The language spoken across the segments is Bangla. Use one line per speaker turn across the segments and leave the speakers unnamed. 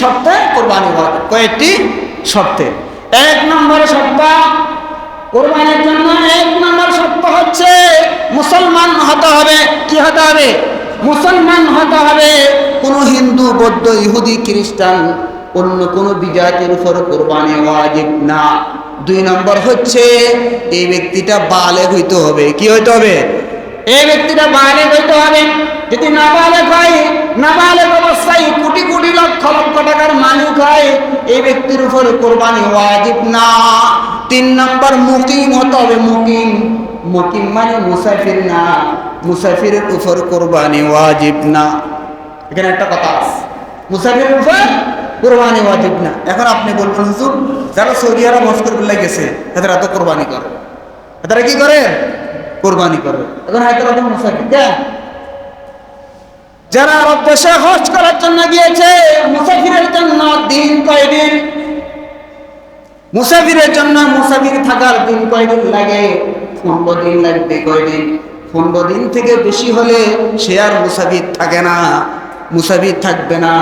শর্তে কোরবানি ওয়াজিব কয়েকটি শর্তে। এক নম্বর শর্ত, কোরবানির জন্য এক নম্বর শর্ত হচ্ছে মুসলমান হতে হবে। কি হতে হবে? মুসলমান হতে হবে। কোনো হিন্দু, বৌদ্ধ, ইহুদি, খ্রিস্টান, অন্য কোনো বিজাতির উপর কোরবানি ওয়াজিব না। দুই নম্বর হচ্ছে, এই ব্যক্তিটা বালে হইতে হবে। কি হইতে হবে? এই ব্যক্তিটা বালে হইতে হবে। যদি না নাবালেক হয় নাবালেক অবস্থায় কোটি কোটি লক্ষ লক্ষ টাকার মালিক হয়। এই ব্যক্তির উপর কোরবানি ওয়াজিব না। তিন নম্বর, মুকিম হতে হবে মুকিম। মুকিম মানে মুসাফির না। মুসাফিরের উপর কোরবানি ওয়াজিব না। এখানে একটা কথা আছে। মুসাফিরের উপর কোরবানি ওয়াজিব না। এখন আপনি বলবেন, হুজুর, যারা সৌদি আরব করবে গেছে তারা তো কোরবানি করে। তারা কি করে? কোরবানি করে। এখন তো মুসাফির কেন যারা আরব দেশে হজ করার জন্য গিয়েছে, মুসাফিরের জন্য দিন কয়দিন? মুসাফিরের জন্য মুসাফির থাকার দিন কয়দিন লাগে? পনেরো দিন লাগবে, কয়দিন? পনেরো দিন থেকে বেশি হলে সে আর মুসাফির থাকে না, মুসাফির থাকবে না।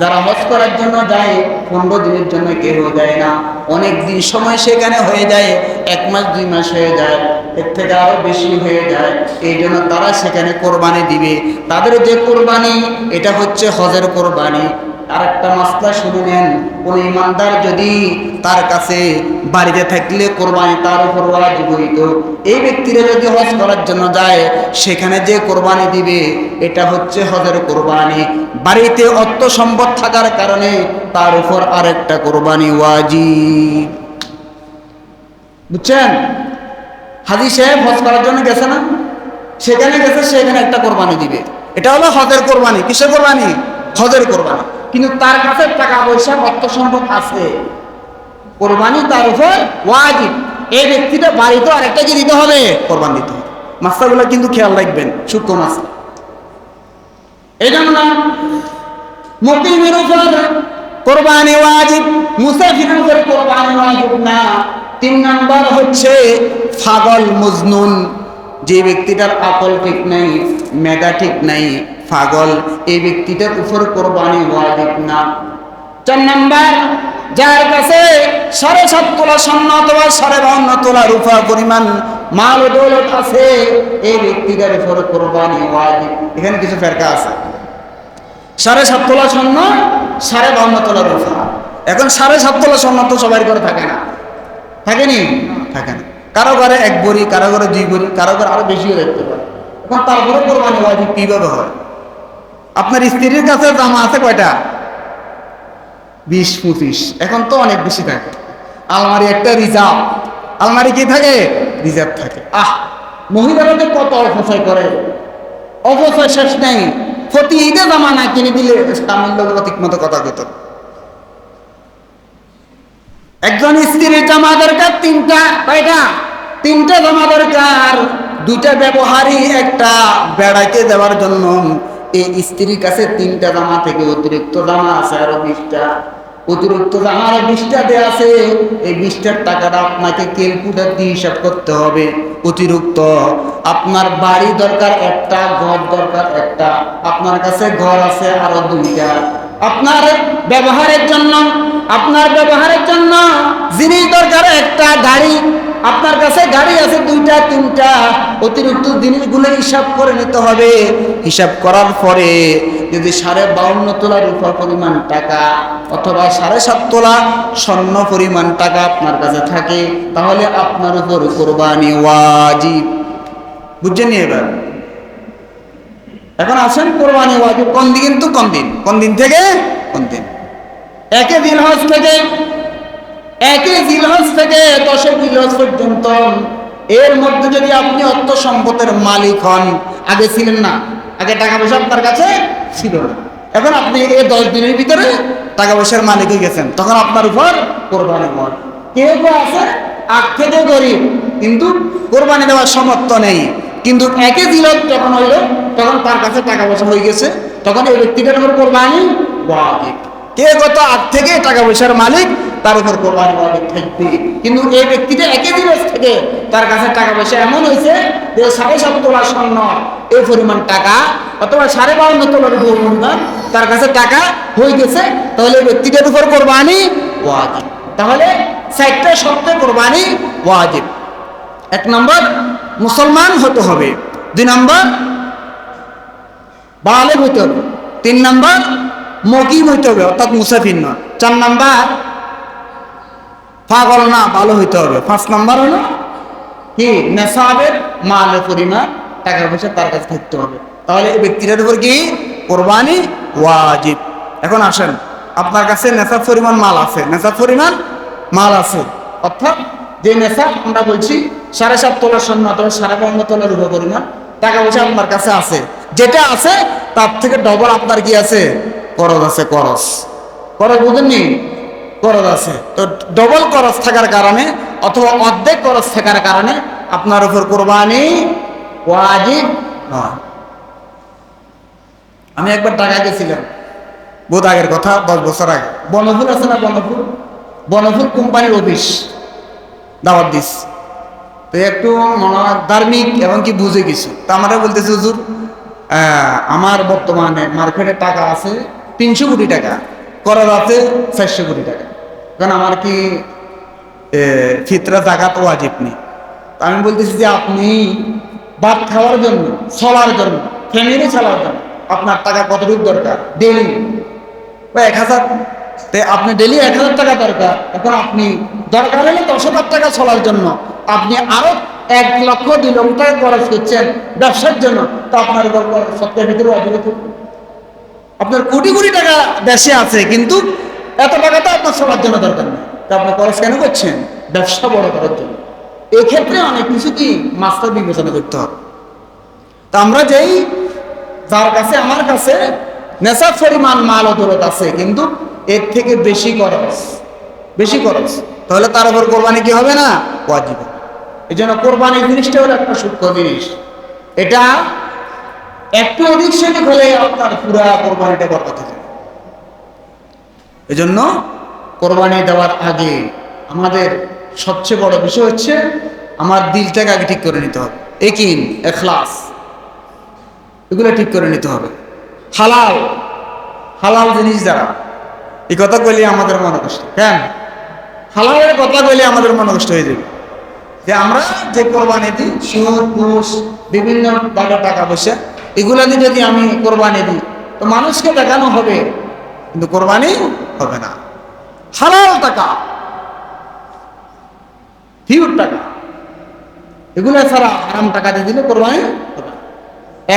যারা হজ করার জন্য যায়, পনেরো দিনের জন্য কেউ যায় না। অনেক দিন সময় সেখানে হয়ে যায়, এক মাস, দুই মাস হয়ে যায়। এর থেকে আরও বেশি হয়ে যায়। এই জন্য তারা সেখানে কোরবানি দিবে। তাদের যে কোরবানি, এটা হচ্ছে হজের কোরবানি। আর একটা মাসলা শুনে নেন কোন ইমানদার যদি তার কাছে বাড়িতে থাকলে কোরবানি তার উপর ওয়াজিব এই ব্যক্তিরা যদি হজ করার জন্য যায়, সেখানে যে কোরবানি দিবে, এটা হচ্ছে হজের কোরবানি। বাড়িতে অর্থ সম্পদ থাকার কারণে তার উপর আরেকটা কোরবানি ওয়াজিব। বুঝছেন? হাজি সাহেব হজ করার জন্য গেছে না? সেখানে গেছে, সেখানে একটা কোরবানি দিবে। এটা হলো হজের কোরবানি। কিসের কোরবানি? হজের কোরবানি। কিন্তু তার কাছে টাকা পয়সা, অর্থ সম্পদ আছে। কোরবানি তার উপর ওয়াজিব। এই ব্যক্তিটা বাড়িতে আরেকটা কি দিতে হবে, কোরবান দিতে হবে। মাস্টারগুলো কিন্তু খেয়াল রাখবেন, সূক্ষ্ম মাস্টার। এই জন্য মুকিমের উপর কোরবানি ওয়াজিব, মুসাফিরের উপর কোরবানি ওয়াজিব না। তিন নাম্বার হচ্ছে ফাগল মজনুন। যে ব্যক্তিটার আকল ঠিক নাই, মেধা ঠিক নাই পাগল এই ব্যক্তিটার উপর কোরবানি ওয়াজিব না। চার নাম্বার, যার কাছে সাড়ে সাত তোলা স্বর্ণ অথবা সাড়ে বাউন্ন তোলা রূপা পরিমাণ মাল দৌলত আছে, এই ব্যক্তিটার উপর কোরবানি ওয়াজিব এখানে কিছু ফেরকা আছে। সাড়ে সাত তোলা স্বর্ণ, সাড়ে বাউন্ন তোলা রূপা। এখন সাড়ে সাত তোলা স্বর্ণ তো সবাই করে থাকে না। থাকেনি থাকে না। কারও ঘরে এক বড়ি কারও ঘরে দুই বড়ি কারও ঘরে আরও বেশিও দেখতে পারে এখন তারপরে কোরবানি ওয়াজিব কীভাবে হয়? আপনার স্ত্রীর কাছে জামা আছে কয়টা? বিশ, পঁচিশ। এখন তো অনেক বেশি থাকে। আলমারি একটা রিজার্ভ। আলমারি কি থাকে? রিজার্ভ থাকে। আহ! মহিলারা যে কত অপচয় করে। অপচয় শেষ নেই। প্রতি ঈদে জামা না কিনে দিলে লোক ঠিক মতো কথা কত একজন স্ত্রীর জামা দরকার তিনটা, কয়টা? তিনটা জামা দরকার। দুইটা ব্যবহারই একটা বেড়াইতে দেওয়ার জন্য। এই স্ত্রীর কাছে তিনটা জামা থেকে অতিরিক্ত জামা আছে আরও বিশটা। অতিরিক্ত জামা আরও বিশটা দেওয়া আছে। এই বিশটার টাকাটা আপনাকে ক্যালকুলেটার দিয়ে হিসাব করতে হবে। অতিরিক্ত আপনার বাড়ি দরকার একটা, ঘর দরকার একটা। আপনার কাছে ঘর আছে আরও দুইটা। আপনার ব্যবহারের জন্য, আপনার ব্যবহারের জন্য যিনি দরকার একটা গাড়ি, আপনার কাছে গাড়ি আছে দুইটা, তিনটা, অতিরিক্ত জিনিসগুলো হিসাব করে নিতে হবে। হিসাব করার পরে যদি সাড়ে বাউন্ন তোলা রূপা পরিমাণ টাকা অথবা সাড়ে সাত তোলা স্বর্ণ পরিমাণ টাকা আপনার কাছে থাকে, তাহলে আপনার উপর কোরবানি ওয়াজিব। বুঝছেন এবার? এখন আসেন, কোরবানি ওয়াজিব কোন দিন কিন্তু কোন দিন? কোন দিন থেকে? কোন দিন? একে দিন হজ থেকে, একে জিলহজ থেকে দশে জিলহজ পর্যন্ত। এর মধ্যে যদি আপনি অর্থ সম্পদের মালিক হন, আগে ছিলেন না, আগে টাকা পয়সা আপনার কাছে ছিল না। এখন আপনি এই দশ দিনের ভিতরে টাকা পয়সার মালিক হয়ে গেছেন, তখন আপনার উপর কোরবানি হন কেউ কেউ আছে, আগ থেকে গরিব, কিন্তু কোরবানি দেওয়ার সমর্থ নেই। কিন্তু একে জিলত যখন হইল, তখন তার কাছে টাকা পয়সা হয়ে গেছে, তখন এই ব্যক্তিটার উপর কোরবানি ওয়াজিব। কে কত আগ থেকে টাকা পয়সার মালিক, তার উপর কোরবানি থাকবে। কিন্তু এই ব্যক্তিটা একে দিবস থেকে তার কাছে টাকা পয়সা এমন হয়েছে যে সাড়ে সাত তোলা স্বর্ণ, এই পরিমাণ টাকা, অথবা সাড়ে বাউন্ন তোলার পরিমাণ তার কাছে টাকা হয়ে গেছে, তাহলে ব্যক্তিটার উপর কোরবানি ওয়াজিব। তাহলে চারটা শর্তে কোরবানি ওয়াজিব। এক নম্বর মুসলমান হতে হবে। দুই নম্বর, বালেগ হইতে হবে। তিন নম্বর মকিম হইতে হবে, অর্থাৎ মুসাফির নয় চার নম্বর, পাগল না, ভালো হইতে হবে। পাঁচ নম্বর হলো, কি? নেশাবের মালের পরিমাণ, টাকা পয়সা তার কাছে থাকতে হবে। তাহলে এই ব্যক্তিটার উপর কি? কোরবানি ওয়াজিব। এখন আসেন, আপনার কাছে নেশার পরিমাণ মাল আছে। নেশার পরিমাণ মাল আছে। অর্থাৎ যে নেশা আমরা বলছি, সাড়ে সাত তোলার স্বর্ণ অথবা সাড়ে পনেরো তোলার উপর পরিমাণ, টাকা পয়সা আপনার কাছে আছে। যেটা আছে, তার থেকে ডবল আপনার কি আছে? করজ আছে করজ করজ বুঝেননি? করজ আছে। তো ডবল করজ থাকার কারণে অথবা অর্ধেক করজ থাকার কারণে আপনার উপর কোরবানি ওয়াজিব নয়। আমি একবার টাকা গেছিলাম, বোধ আগের কথা, দশ বছর আগে। বনফুল আছে না বনফুল? বনফুল কোম্পানির অফিস। দাওয়াত দিস। তো একটু মনে হয় ধার্মিক এবং কি বুঝে কিছু তা আমরা বলতেছি, হুজুর আমার বর্তমানে মার্কেটে টাকা আছে তিনশো কোটি টাকা, করার আছে চারশো কোটি টাকা। কারণ আমার কি ফিতরা জাকাত ওয়াজিব নেই। আমি বলতেছি যে আপনি ভাত খাওয়ার জন্য, চলার জন্য ফ্যামিলি চালার জন্য আপনার টাকা কতটুকু দরকার? ডেলি বা এক হাজার তে আপনি ডেলি এক হাজার টাকা দরকার। এখন আপনি দরকার হলে দশ হাজার টাকা চলার জন্য। আপনি আরও এক লক্ষ দুই লক্ষ টাকা খরচ করছেন ব্যবসার জন্য। তো আপনার সত্যের ভিতরে অবগত আপনার কোটি কোটি টাকা দেশে আছে, কিন্তু এত টাকা তো আপনার সবার জন্য দরকার নেই। তা আপনি খরচ কেন করছেন? ব্যবসা বড় করার জন্য। এক্ষেত্রে অনেক কিছু কি মাস্টার বিবেচনা করতে হবে। তা আমরা যেই, যার কাছে, আমার কাছে নেশার পরিমাণ মাল দৌলত আছে, কিন্তু এর থেকে বেশি খরচ বেশি খরচ। তাহলে তার উপর কোরবানি কি হবে না? ওয়াজিব এই জন্য কোরবানি জিনিসটা হলো একটা সূক্ষ্ম জিনিস। এটা একটু অধিক সেদিক হলে আপনার পুরা কোরবানিটা বরকত হয়ে যাবে। এই জন্য কোরবানি দেওয়ার আগে আমাদের সবচেয়ে বড় বিষয় হচ্ছে আমার দিলটাকে আগে ঠিক করে নিতে হবে। একিন, এখলাস, এগুলো ঠিক করে নিতে হবে। হালাল হালাল জিনিস দ্বারা এই কথা কইলে আমাদের মনে কষ্ট কেন? হালালের কথা কইলে আমাদের মনে কষ্ট হয়ে যাবে। যে আমরা যে কোরবানি দিই, সুদ, ঘুষ, বিভিন্ন ভাবে টাকা পয়সা, এগুলা দিয়ে যদি আমি কোরবানি দিই, তো মানুষকে দেখানো হবে, কিন্তু কোরবানি হবে না। হালাল টাকা, হিউর টাকা, এগুলো ছাড়া হারাম টাকা দিয়ে দিলে কোরবানি হবে।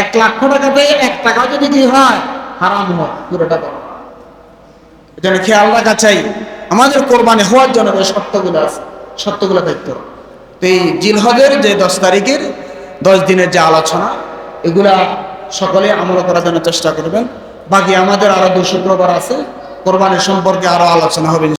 এক লক্ষ টাকাতে এক টাকা যদি কি হয়, হারাম হয়, পুরোটা এজন্য খেয়াল রাখা চাই আমাদের কোরবানি হওয়ার জন্য যে সত্যগুলো আছে সত্যগুলো দায়িত্ব তো এই জিলহদের যে দশ তারিখের দশ দিনের যে আলোচনা, এগুলা সকলে আমল করার জন্য চেষ্টা করবেন। বাকি আমাদের আরও দু শুক্রবার আছে। কোরবানি সম্পর্কে আরও আলোচনা হবে